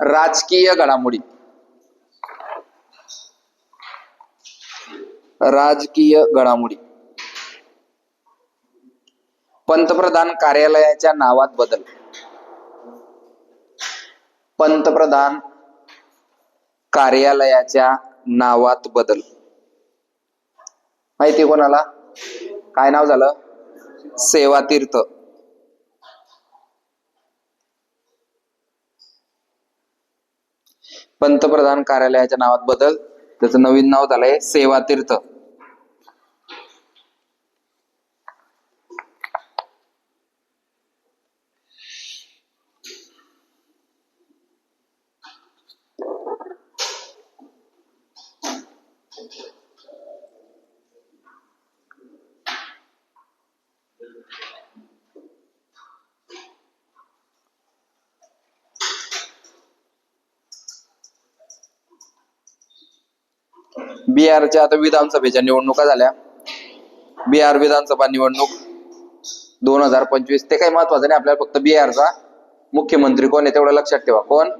राजकीय घडामोडी. राजकीय घडामोडी. पंतप्रधान कार्यालयाच्या नावात बदल. पंतप्रधान कार्यालयाच्या नावात बदल. माहिती कोणाला? काय नाव झालं? सेवा पंतप्रधान कार्यालयाच्या नावात बदल. त्याचं नवीन नाव झालंय सेवा तीर्थ बिहारच्या आता विधानसभेच्या निवडणुका झाल्या. बिहार विधानसभा निवडणूक दोन हजार पंचवीस ते काही महत्वाचं नाही. आपल्याला फक्त बिहारचा मुख्यमंत्री कोण आहे तेवढं लक्षात ठेवा. कोण?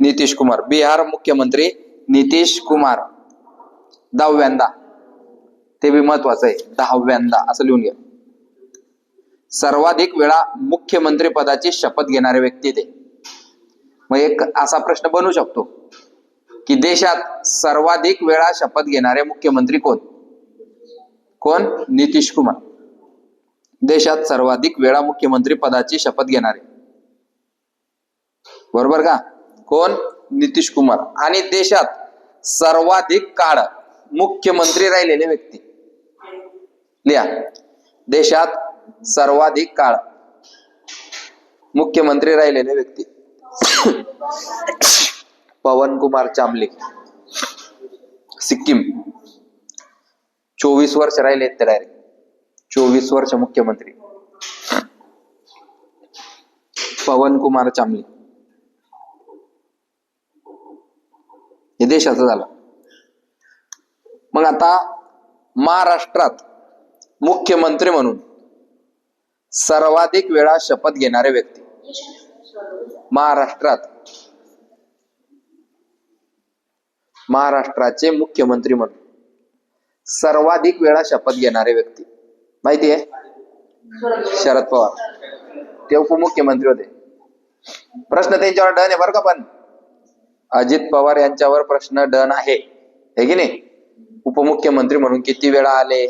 नितीश कुमार. बिहार मुख्यमंत्री नितीश कुमार. दहाव्यांदा. ते बी महत्वाचं आहे. दहाव्यांदा. असं लिहून घ्या. सर्वाधिक वेळा मुख्यमंत्री पदाची शपथ घेणारे व्यक्ती ते. मग एक असा प्रश्न बनू शकतो. की देशात सर्वाधिक वेळा शपथ घेणारे मुख्यमंत्री कोण? कोण? नितीश कुमार. देशात सर्वाधिक वेळा मुख्यमंत्री पदाची शपथ घेणारे. बरोबर का? कोण? नितीश कुमार. आणि देशात सर्वाधिक काळ मुख्यमंत्री राहिलेले व्यक्ती. लिहा. देशात सर्वाधिक काळ मुख्यमंत्री राहिलेले व्यक्ती. पवन कुमार चामले सिक्कीम. चोवीस वर्ष राहिले ते डायरेक्ट चोवीस वर्ष मुख्यमंत्री. पवन कुमार चामले हे देशाचं झालं. मग आता महाराष्ट्रात मुख्यमंत्री म्हणून सर्वाधिक वेळा शपथ घेणारे व्यक्ती. महाराष्ट्रात महाराष्ट्राचे मुख्यमंत्री म्हणून. सर्वाधिक वेळा शपथ घेणारे व्यक्ती. माहिती आहे? शरद पवार. ते उपमुख्यमंत्री होते. प्रश्न त्यांच्यावर डन आहे बरं का पण? अजित पवार यांच्यावर प्रश्न डन आहे. हे की नाही? उपमुख्यमंत्री म्हणून किती वेळा आले?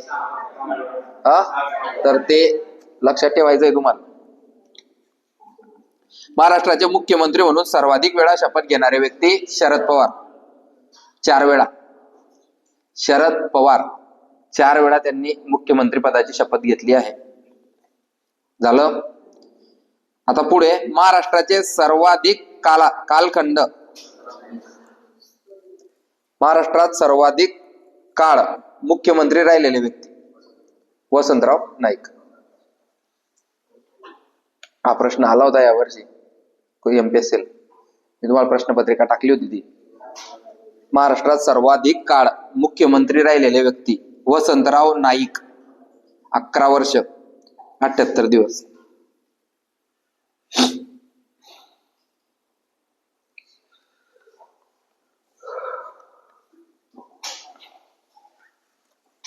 हा तर ते लक्षात ठेवायचंय तुम्हाला. महाराष्ट्राचे मुख्यमंत्री म्हणून सर्वाधिक वेळा शपथ घेणारे व्यक्ती शरद पवार. चार वेळा. शरद पवार चार वेळा त्यांनी मुख्यमंत्री पदाची शपथ घेतली आहे. झालं? आता पुढे महाराष्ट्राचे सर्वाधिक काला कालखंड. महाराष्ट्रात सर्वाधिक काळ मुख्यमंत्री राहिलेले व्यक्ती वसंतराव नाईक. हा प्रश्न आला होता यावर्षी. एमपीएसएल मी तुम्हाला प्रश्नपत्रिका टाकली होती ती. महाराष्ट्रात सर्वाधिक काळ मुख्यमंत्री राहिलेले व्यक्ती वसंतराव नाईक. अकरा वर्ष. अठ्याहत्तर दिवस.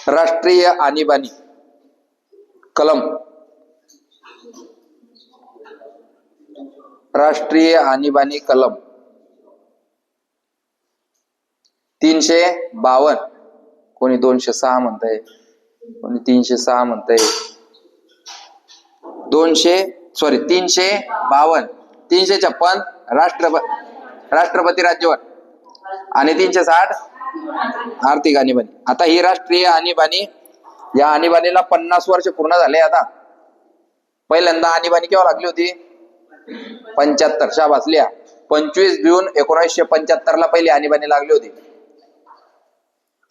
राष्ट्रीय आणीबाणी. कलम. राष्ट्रीय आणीबाणी कलम. तीनशे बावन. कोणी दोनशे सहा म्हणताय कोणी तीनशे सहा म्हणताय. दोनशे सॉरी तीनशे बावन. तीनशे छप्पन राष्ट्रपती राष्ट्रपती राज्यवर आणि तीनशे साठ आर्थिक आणीबाणी. आता ही राष्ट्रीय आणीबाणी या आणीबाणीला पन्नास वर्ष पूर्ण झाले आता. पहिल्यांदा आणीबाणी केव्हा लागली होती? पंच्याहत्तर. शाबासल्या पंचवीस जून एकोणीसशे पंच्याहत्तर ला पहिली आणीबाणी लागली होती.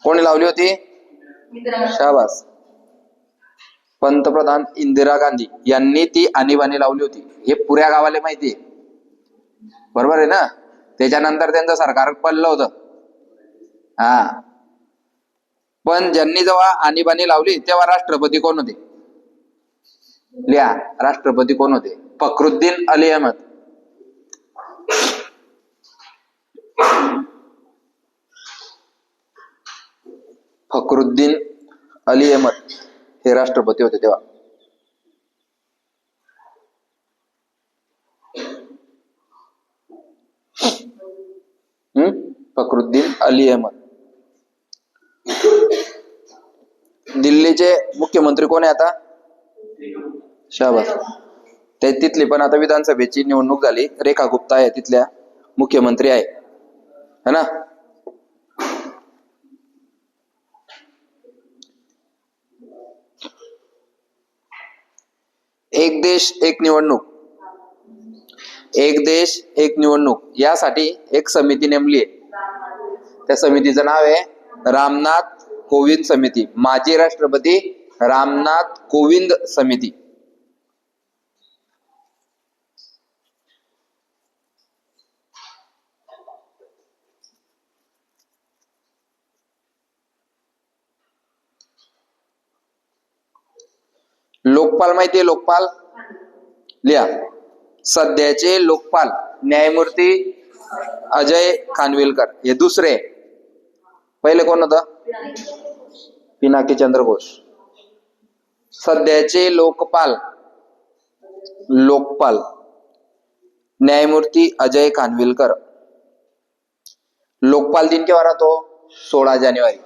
कोणी लावली होती? शाबास. पंतप्रधान इंदिरा गांधी यांनी ती आणीबाणी लावली होती. हे पुऱ्या गावाला माहिती आहे बरोबर आहे ना? त्याच्यानंतर त्यांचं सरकार पडलं होतं. हा. पण ज्यांनी जेव्हा आणीबाणी लावली तेव्हा राष्ट्रपती कोण होते? लिहा. राष्ट्रपती कोण होते? फखरुद्दीन अली अहमद. फकरुद्दीन अली अहमद हे राष्ट्रपती होते तेव्हा. फक्रुद्दीन अली अहमद. दिल्लीचे मुख्यमंत्री कोण आहे आता? शाहबाज ते तिथली पण आता विधानसभेची निवडणूक झाली. रेखा गुप्ता आहे तिथल्या मुख्यमंत्री आहे. है ना एक देश एक निवडणूक. एक देश एक निवडणूक. यासाठी एक समिती नेमली आहे. त्या समितीचं नाव आहे रामनाथ कोविंद समिती. माजी राष्ट्रपती रामनाथ कोविंद समिती. लोकपाल माहितीये लोकपाल? लिहा. सध्याचे लोकपाल न्यायमूर्ती अजय खानविलकर. हे दुसरे. पहिले कोण होतं? पिनाकी चंद्र घोष. सध्याचे लोकपाल लोकपाल न्यायमूर्ती अजय खानविलकर. लोकपाल दिन केव्हा राहतो? सोळा जानेवारी.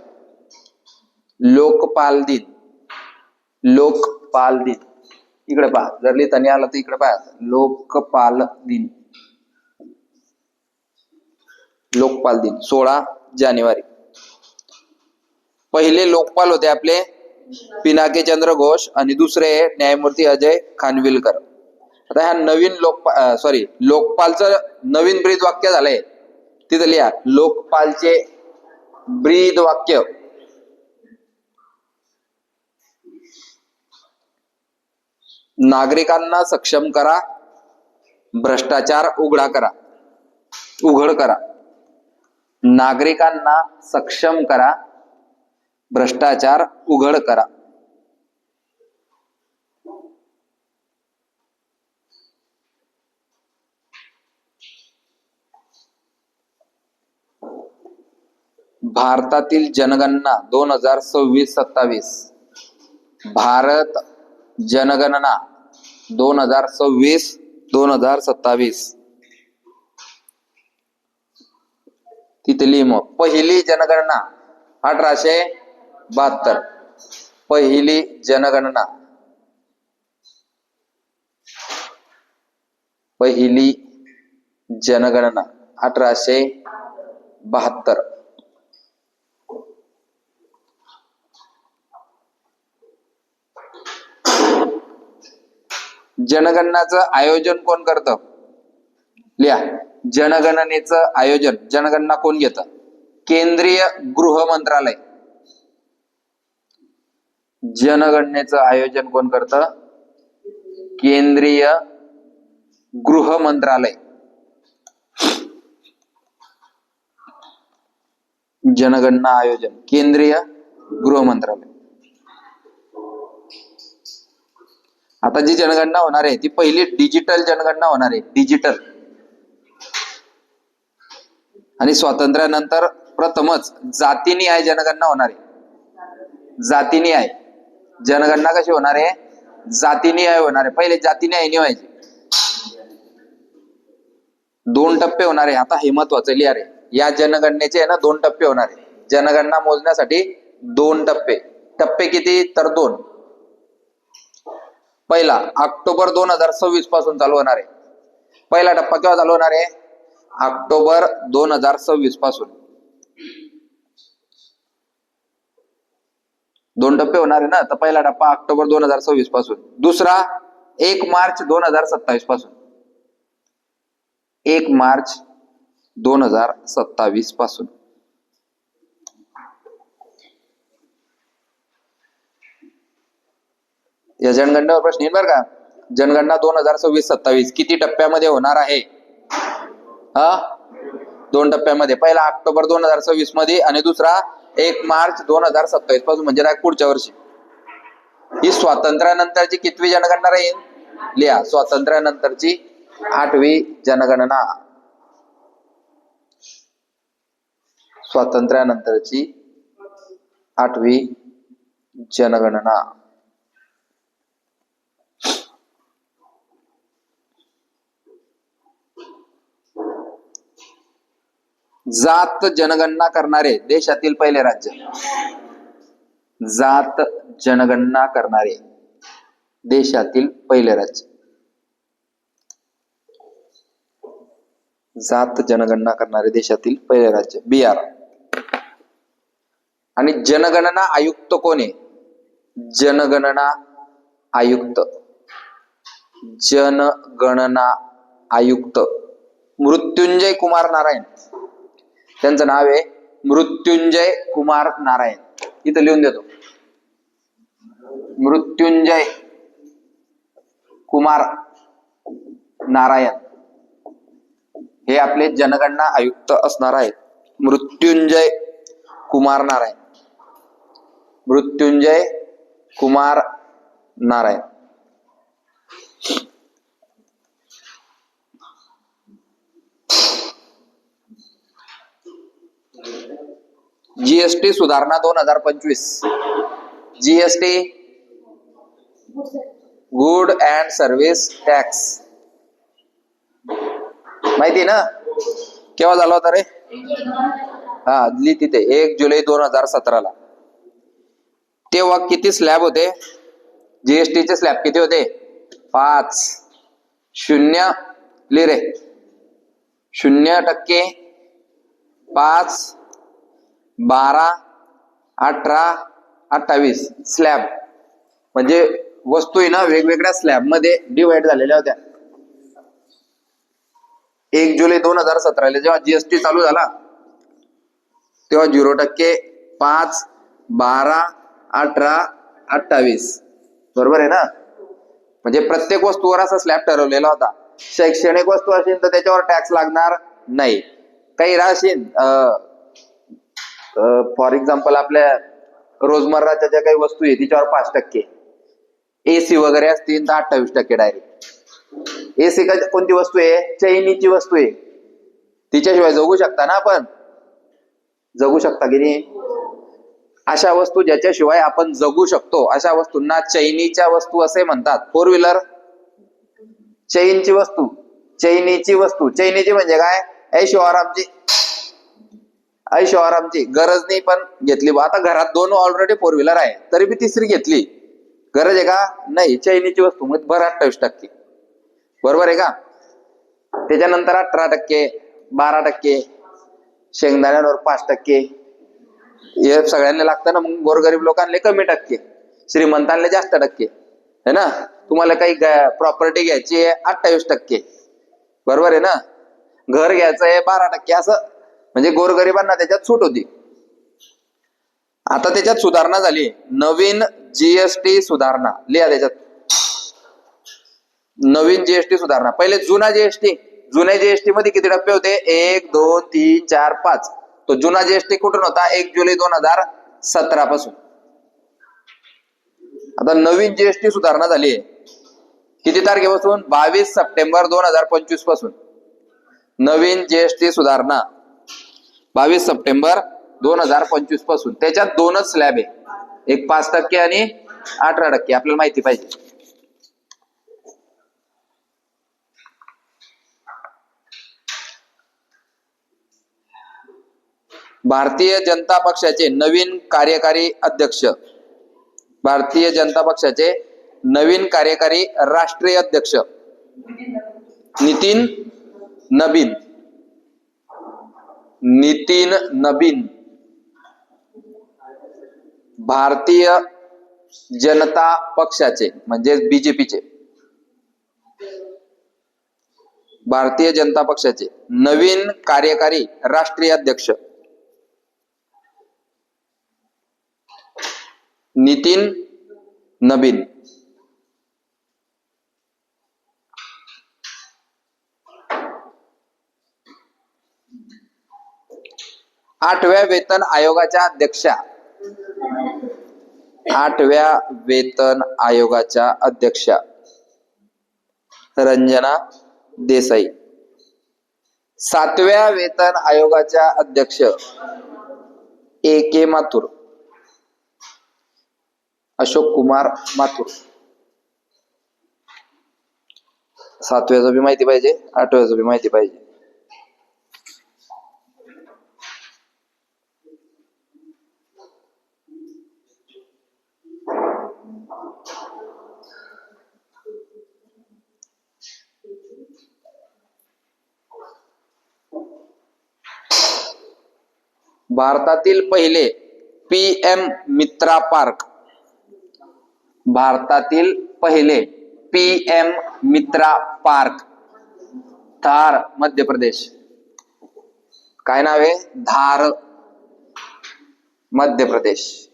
लोकपाल दिन. लोकपाल दिन. इकडे पहा. जर लिहिताना आला तर इकडे पहा. लोकपाल दिन. लोकपाल दिन. सोळा जानेवारी. पहिले लोकपाल होते आपले पिनाकी चंद्र घोष आणि दुसरे न्यायमूर्ती अजय खानविलकर. आता ह्या नवीन लोकपाल सॉरी लोकपालचं नवीन ब्रीद वाक्य झालंय. तिथं लिहा. लोकपालचे ब्रीद वाक्य नागरिकांना सक्षम करा भ्रष्टाचार उघडा करा उघड करा. नागरिकांना सक्षम करा भ्रष्टाचार उघड करा. भारतातील जनगणना दोन हजार सव्वीस सत्तावीस. भारत जनगणना दोन हजार सव्वीस दोन हजार सत्तावीस. तिथली मग पहिली जनगणना अठराशे बहात्तर. पहिली जनगणना. पहिली जनगणना अठराशे बहात्तर. जनगणनाचं आयोजन कोण करतं? लिहा. जनगणनेचं आयोजन. जनगणना कोण घेतं? केंद्रीय गृह मंत्रालय. जनगणनेचं आयोजन कोण करतं? केंद्रीय गृह मंत्रालय. जनगणना आयोजन. केंद्रीय गृह मंत्रालय. आता जी जनगणना होणार आहे ती पहिली डिजिटल जनगणना होणार आहे डिजिटल आणि स्वातंत्र्यानंतर प्रथमच जातीनिहाय जनगणना होणार आहे. जातीनिहाय जनगणना कशी होणार आहे? जातीनिहाय होणार आहे. पहिले जातीनिहाय नाही व्हायचे. दोन टप्पे होणार आहे. आता हे महत्वाचं लिहा रे. या जनगणनेचे आहे ना दोन टप्पे होणार आहे. जनगणना मोजण्यासाठी दोन टप्पे. टप्पे किती? तर दोन. पहिला ऑक्टोबर दोन हजार सव्वीसपासून चालू होणार आहे. पहिला टप्पा केव्हा चालू होणार आहे? ऑक्टोबर दोन हजार सव्वीसपासून. दोन टप्पे होणार आहे ना? तर पहिला टप्पा ऑक्टोबर दोन हजार सव्वीसपासून. दुसरा एक मार्च दोन हजार सत्तावीसपासून. एक मार्च दोन हजार सत्तावीसपासून. या जनगणनेवर प्रश्न येईल बरं का? जनगणना दोन हजार सव्वीस सत्तावीस किती टप्प्यामध्ये होणार आहे? हा? दोन टप्प्यामध्ये. पहिला ऑक्टोबर दोन हजार सव्वीसमध्ये आणि दुसरा एक मार्च दोन हजार सत्तावीसपासून म्हणजे काय पुढच्या वर्षी. ही स्वातंत्र्यानंतरची कितवी जनगणना राहील? लिहा. स्वातंत्र्यानंतरची आठवी जनगणना. स्वातंत्र्यानंतरची आठवी जनगणना. जात जनगणना करणारे देशातील पहिले राज्य. जात जनगणना करणारे देशातील पहिले राज्य. जात जनगणना करणारे देशातील पहिले राज्य बिहार. आणि जनगणना आयुक्त कोण आहे? जनगणना आयुक्त. जनगणना आयुक्त. मृत्युंजय कुमार नारायण. त्यांचं नाव आहे मृत्युंजय कुमार नारायण. इथं लिहून देतो. मृत्युंजय कुमार नारायण. हे आपले जनगणना आयुक्त असणार आहेत. मृत्युंजय कुमार नारायण. मृत्युंजय कुमार नारायण. जीएसटी सुधारणा दोन हजार पंचवीस. GST good and service tax. माहिती ना? केव्हा झाला होता रे? हा दिली तिथे. एक जुलै दोन हजार सतराला. तेव्हा किती स्लॅब होते? जीएसटीचे स्लॅब किती होते? पाच. शून्य लिरे शून्य टक्के पाच बारा अठरा अठ्ठावीस. स्लॅब म्हणजे वस्तू आहे ना वेगवेगळ्या स्लॅबमध्ये डिवाइड झालेल्या होत्या. एक जुलै दोन हजार सतराला जेव्हा जीएसटी चालू झाला तेव्हा झिरो टक्के पाच बारा अठरा अठ्ठावीस. बरोबर आहे ना? म्हणजे प्रत्येक वस्तूवर असा स्लॅब ठरवलेला होता. शैक्षणिक वस्तू असेल तर त्याच्यावर टॅक्स लागणार नाही. काही राहशील फॉर एक्झाम्पल आपल्या रोजमर्राच्या ज्या काही वस्तू आहे तिच्यावर पाच टक्के. एसी वगैरे असतील तर अठ्ठावीस टक्के डायरेक्ट एसी का कोणती वस्तू आहे? चैनीची वस्तू आहे. तिच्याशिवाय जगू शकता ना आपण? जगू शकता की नाही? अशा वस्तू ज्याच्याशिवाय आपण जगू शकतो. अशा वस्तूंना चैनीच्या वस्तू असे म्हणतात. फोर व्हीलर चैनची वस्तू. चैनीची वस्तू. चैनीची म्हणजे काय? ऐशो आरामची ऐशो आरामची गरज नाही पण घेतली आता घरात दोन ऑलरेडी फोर व्हीलर आहे तरी बी तिसरी घेतली. गरज आहे का? नाही चैनीची वस्तू म्हणजे भर अठ्ठावीस टक्के. बरोबर आहे का? त्याच्यानंतर अठरा टक्के बारा टक्के शेंगदाण्यांवर पाच टक्के. हे सगळ्यांना लागतं ना मग गोरगरीब लोकांना कमी टक्के. श्रीमंतांना जास्त टक्के. है ना? तुम्हाला काही प्रॉपर्टी घ्यायची आहे अठ्ठावीस टक्के. बरोबर आहे ना? घर घ्यायचं आहे बारा टक्के असं म्हणजे गोरगरिबांना त्याच्यात सूट होती. आता त्याच्यात सुधारणा झाली. नवीन जीएसटी सुधारणा. लिहा त्याच्यात. नवीन जीएसटी सुधारणा. पहिले जुना जीएसटी जुन्या जीएसटी मध्ये किती टप्पे होते? एक दोन तीन चार पाच. तो जुना जीएसटी कुठून होता? एक जुलै दोन हजार सतरा पासून. आता नवीन जीएसटी सुधारणा झाली. आहे किती तारखेपासून? बावीस सप्टेंबर दोन हजार पंचवीसपासून. नवीन जीएसटी सुधारणा. बावीस सप्टेंबर दोन हजार पंचवीसपासून. त्याच्यात दोनच स्लॅब आहे. एक पाच टक्के आणि अठरा टक्के. आपल्याला माहिती पाहिजे. भारतीय जनता पक्षाचे नवीन कार्यकारी अध्यक्ष. भारतीय जनता पक्षाचे नवीन कार्यकारी राष्ट्रीय अध्यक्ष. नितीन नबीन. नितीन नबीन. भारतीय जनता पक्षाचे म्हणजे बीजेपीचे. भारतीय जनता पक्षाचे. नवीन कार्यकारी राष्ट्रीय अध्यक्ष. नितीन नबीन. आठव्या वेतन आयोगाच्या अध्यक्षा. आठव्या वेतन आयोगाच्या अध्यक्षा. रंजना देसाई. सातव्या वेतन आयोगाच्या अध्यक्ष. ए के माथुर. अशोक कुमार माथुर. सातव्याचं बी माहिती पाहिजे आठव्याचं बी माहिती पाहिजे. भारतातील पहिले पी एम मित्रा पार्क. भारतातील पहिले P M Mitra park. Dhar, Madhya Pradesh. काय नाव आहे? धार, मध्य प्रदेश.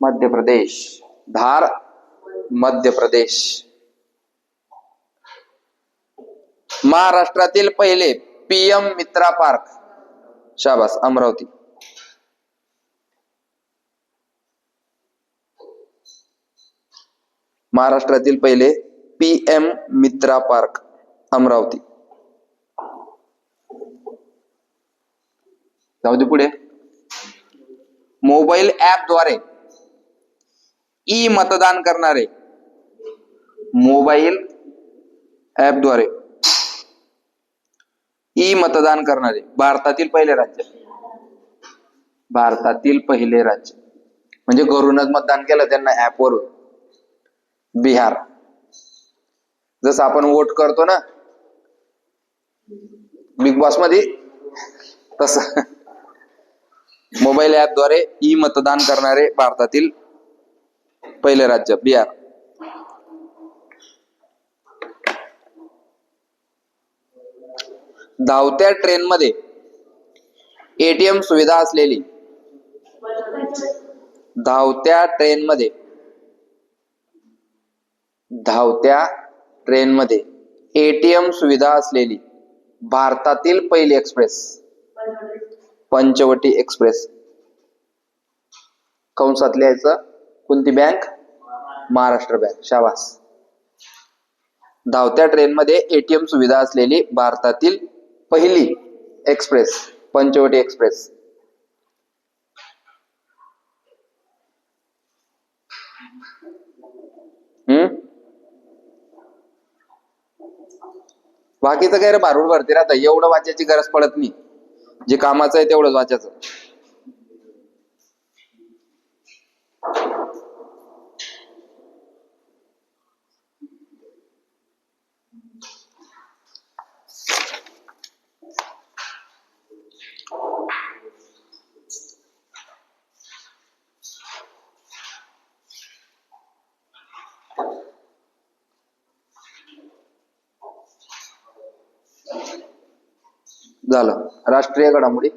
मध्य प्रदेश. धार, मध्य प्रदेश. महाराष्ट्रातील पहिले पीएम मित्रा पार्क. शाबास, अमरावती. महाराष्ट्रातील पहिले पीएम मित्रा पार्क, अमरावती. जाऊ दे पुढे. मोबाईल ऍपद्वारे ई मतदान करणारे मोबाईल ऍपद्वारे ई मतदान करणारे भारतातील पहिले राज्य. भारतातील पहिले राज्य. म्हणजे घरूनच मतदान केलं त्यांना ऍपवरून बिहार. जसं आपण वोट करतो ना बिग बॉसमध्ये तस. मोबाईल ऍपद्वारे ई मतदान करणारे भारतातील पहिले राज्य बिहार. धावत्या ट्रेनमध्ये एटीएम सुविधा असलेली. धावत्या ट्रेनमध्ये. धावत्या ट्रेनमध्ये एटीएम सुविधा असलेली. भारतातील पहिली एक्सप्रेस. पंचवटी एक्सप्रेस. कंसात लिहायचं? कोणती बँक? महाराष्ट्र बँक. शाबास. धावत्या ट्रेनमध्ये एटीएम सुविधा असलेली भारतातील पहिली एक्सप्रेस पंचवटी एक्सप्रेस. हम्म? बाकीचं काय रे भारूड भरती राहतं एवढं वाचायची गरज पडत नाही. जे कामाचं आहे तेवढंच वाचायचं. झालं. राष्ट्रीय घडामोडी.